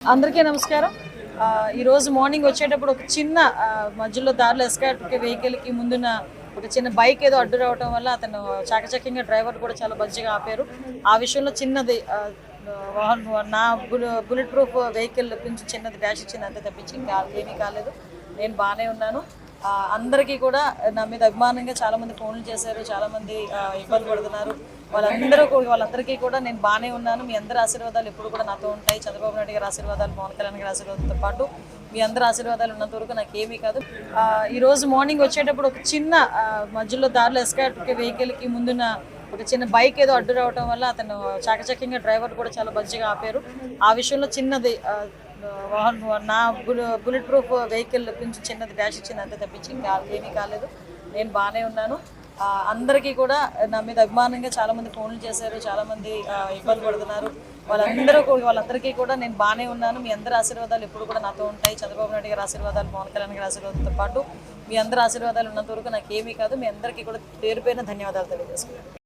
అందరికీ నమస్కారం. ఈరోజు మార్నింగ్ వచ్చేటప్పుడు ఒక చిన్న మధ్యలో దారిలో ఎస్కాట్ వెహికల్కి ముందున్న ఒక చిన్న బైక్ ఏదో అడ్డు రావడం వల్ల అతను చాకచక్యంగా డ్రైవర్ కూడా చాలా మంచిగా ఆపారు. ఆ విషయంలో చిన్నది వాహనం నా బుల్లెట్ ప్రూఫ్ వెహికల్ కొంచెం చిన్నది డాష్ ఇచ్చింది అంతే తప్పించి ఇంకా ఏమీ కాలేదు. నేను బాగానే ఉన్నాను. అందరికీ కూడా నా మీద అభిమానంగా చాలా మంది ఫోన్లు చేశారు చాలా మంది ఇబ్బంది పడుతున్నారు. వాళ్ళందరూ కూడా- వాళ్ళందరికీ కూడా నేను బాగానే ఉన్నాను. మీ అందరి ఆశీర్వాదాలు ఎప్పుడు కూడా నాతో ఉంటాయి. చంద్రబాబు నాయుడు గారి ఆశీర్వాదాలు పవన్ కళ్యాణ్ గారి ఆశీర్వాదంతో పాటు మీ అందరి ఆశీర్వాదాలు ఉన్నంత వరకు నాకు ఏమీ కాదు. ఈ ఈరోజు మార్నింగ్ వచ్చేటప్పుడు ఒక చిన్న మధ్యలో దారిలో ఎస్కాట్ వెహికల్కి ముందున్న ఒక చిన్న బైక్ ఏదో అడ్డు రావడం వల్ల అతను చాకచక్యంగా డ్రైవర్ కూడా చాలా మంచిగా ఆపారు. ఆ విషయంలో చిన్నది వాహనం నా బుల్లెట్ ప్రూఫ్ వెహికల్ కొంచెం చిన్నది డాష్ ఇచ్చింది అంతే తప్పించి ఇంకా ఏమీ కాలేదు. నేను బాగానే ఉన్నాను. అందరికీ కూడా నా మీద అభిమానంగా చాలామంది ఫోన్లు చేశారు చాలామంది ఇబ్బంది పడుతున్నారు. వాళ్ళందరూ కూడా- వాళ్ళందరికీ కూడా నేను బాగానే ఉన్నాను. మీ అందరి ఆశీర్వాదాలు ఎప్పుడు కూడా నాతో ఉంటాయి. చంద్రబాబు నాయుడు గారి ఆశీర్వాదాలు పవన్ కళ్యాణ్ గారి ఆశీర్వాదంతో పాటు మీ అందరి ఆశీర్వాదాలు ఉన్నంత వరకు నాకు ఏమీ కాదు. మీ అందరికీ కూడా పేరు పేరున ధన్యవాదాలు తెలియజేసుకున్నాను